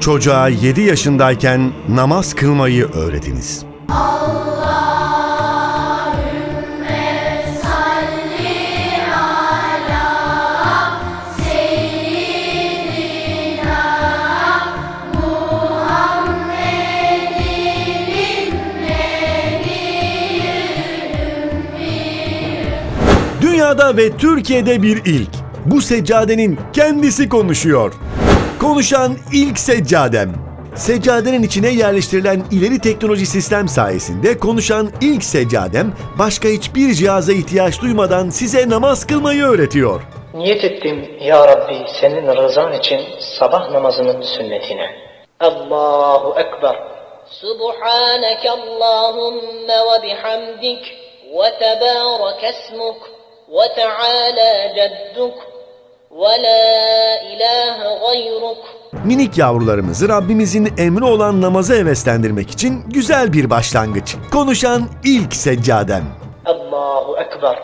Çocuğa 7 yaşındayken namaz kılmayı öğretiniz. Dünyada ve Türkiye'de bir ilk. Bu seccadenin kendisi konuşuyor. Konuşan ilk seccadem. Seccadenin içine yerleştirilen ileri teknoloji sistem sayesinde konuşan ilk seccadem başka hiçbir cihaza ihtiyaç duymadan size namaz kılmayı öğretiyor. Niyet ettim ya Rabbi senin rızan için sabah namazının sünnetine. Allahu Ekber. Subhaneke Allahümme ve bihamdik ve tebarek esmuk ve teala cedduk Minik yavrularımızı Rabbimizin emri olan namaza heveslendirmek için güzel bir başlangıç. Konuşan ilk seccadem. Allahu Ekber.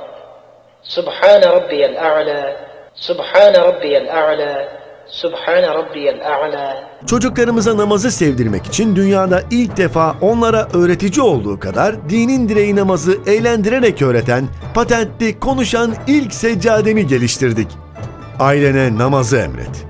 Subhane Rabbiyel A'la. Subhane Rabbiyel A'la. Subhane Rabbiyel A'la. Çocuklarımıza namazı sevdirmek için dünyada ilk defa onlara öğretici olduğu kadar dinin direği namazı eğlendirerek öğreten, patentli konuşan ilk seccademi geliştirdik. Ailene namazı emret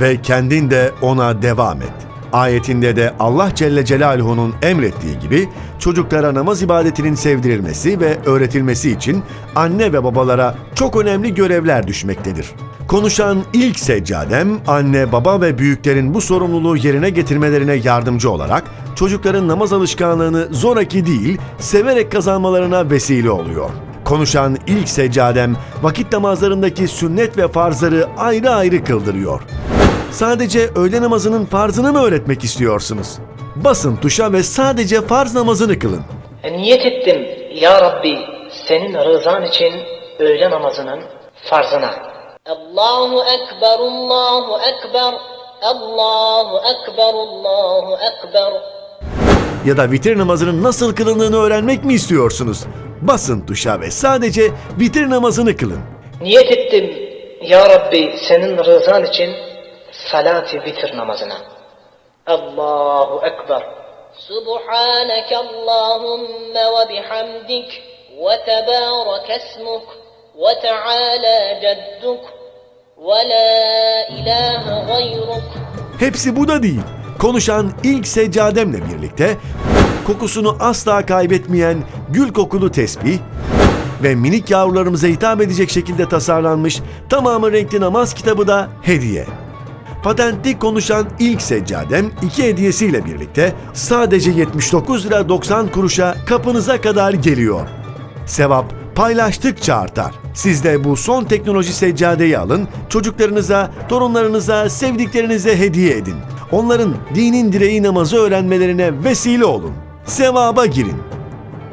ve kendin de ona devam et. Ayetinde de Allah Celle Celaluhu'nun emrettiği gibi çocuklara namaz ibadetinin sevdirilmesi ve öğretilmesi için anne ve babalara çok önemli görevler düşmektedir. Konuşan ilk seccadem, anne, baba ve büyüklerin bu sorumluluğu yerine getirmelerine yardımcı olarak çocukların namaz alışkanlığını zoraki değil, severek kazanmalarına vesile oluyor konuşan ilk seccadem vakit namazlarındaki sünnet ve farzları ayrı ayrı kıldırıyor. Sadece öğle namazının farzını mı öğretmek istiyorsunuz? Basın tuşa ve sadece farz namazını kılın. E, niyet ettim ya Rabbi senin rızan için öğle namazının farzına. Allahu Ekber, Allahu Ekber, Allahu Ekber, Allahu Ekber. Ya da vitir namazının nasıl kılındığını öğrenmek mi istiyorsunuz? basın tuşa ve sadece vitir namazını kılın. Niyet ettim ya Rabbi senin rızan için salati vitir namazına. Allahu Ekber. Subhaneke Allahümme ve bihamdik ve tebârek esmuk ve teâlâ cedduk ve la ilâhe. Hepsi bu da değil. Konuşan ilk seccademle birlikte kokusunu asla kaybetmeyen gül kokulu tesbih ve minik yavrularımıza hitap edecek şekilde tasarlanmış tamamı renkli namaz kitabı da hediye. Patentli konuşan ilk seccadem iki hediyesiyle birlikte sadece 79 lira 90 kuruşa kapınıza kadar geliyor. Sevap paylaştıkça artar. Siz de bu son teknoloji seccadeyi alın, çocuklarınıza, torunlarınıza, sevdiklerinize hediye edin. Onların dinin direği namazı öğrenmelerine vesile olun. Sevaba girin.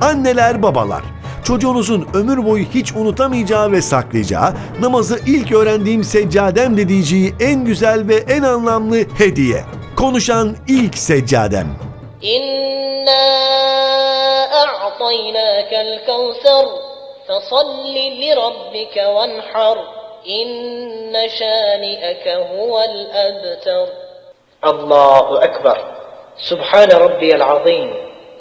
Anneler, babalar, çocuğunuzun ömür boyu hiç unutamayacağı ve saklayacağı, namazı ilk öğrendiğim seccadem dediği en güzel ve en anlamlı hediye. Konuşan ilk seccadem. İnna a'taynâkel kevser fesalli li rabbike venhar inne şâni'eke huvel ebter. Allahu Ekber. Subhane Rabbiyel Azim.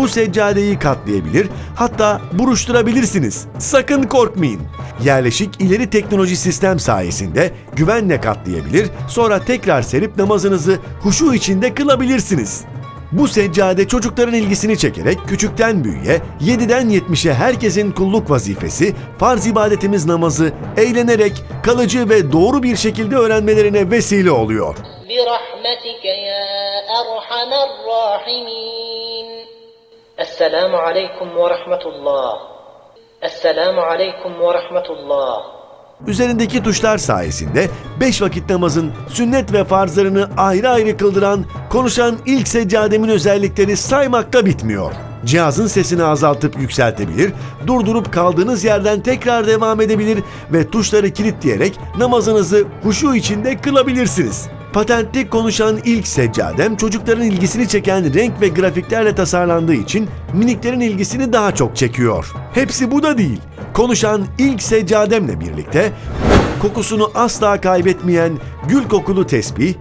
Bu seccadeyi katlayabilir, hatta buruşturabilirsiniz. Sakın korkmayın. Yerleşik ileri teknoloji sistem sayesinde güvenle katlayabilir, sonra tekrar serip namazınızı huşu içinde kılabilirsiniz. Bu seccade çocukların ilgisini çekerek küçükten büyüğe, 7'den 70'e herkesin kulluk vazifesi, farz ibadetimiz namazı eğlenerek kalıcı ve doğru bir şekilde öğrenmelerine vesile oluyor. برحمتك يا أرحم الراحمين Esselamu Aleyküm ve Rahmetullah. Esselamu Aleyküm ve Rahmetullah. Üzerindeki tuşlar sayesinde 5 vakit namazın sünnet ve farzlarını ayrı ayrı kıldıran, konuşan ilk seccademin özellikleri saymakta bitmiyor. Cihazın sesini azaltıp yükseltebilir, durdurup kaldığınız yerden tekrar devam edebilir ve tuşları kilitleyerek namazınızı huşu içinde kılabilirsiniz. Patentli konuşan ilk seccadem çocukların ilgisini çeken renk ve grafiklerle tasarlandığı için miniklerin ilgisini daha çok çekiyor. Hepsi bu da değil. Konuşan ilk seccademle birlikte kokusunu asla kaybetmeyen gül kokulu tesbih,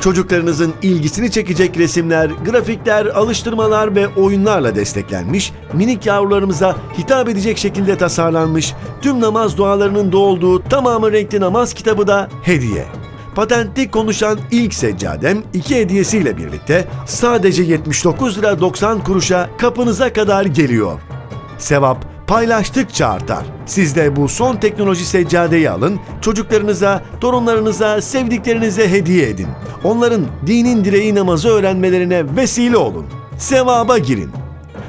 Çocuklarınızın ilgisini çekecek resimler, grafikler, alıştırmalar ve oyunlarla desteklenmiş, minik yavrularımıza hitap edecek şekilde tasarlanmış, tüm namaz dualarının da tamamı renkli namaz kitabı da hediye. Patentli konuşan ilk seccadem iki hediyesiyle birlikte sadece 79 lira 90 kuruşa kapınıza kadar geliyor. Sevap paylaştıkça artar. Siz de bu son teknoloji seccadeyi alın, çocuklarınıza, torunlarınıza, sevdiklerinize hediye edin. Onların dinin direği namazı öğrenmelerine vesile olun. Sevaba girin.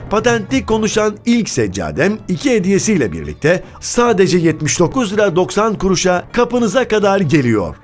Patentli konuşan ilk seccadem iki hediyesiyle birlikte sadece 79 lira 90 kuruşa kapınıza kadar geliyor.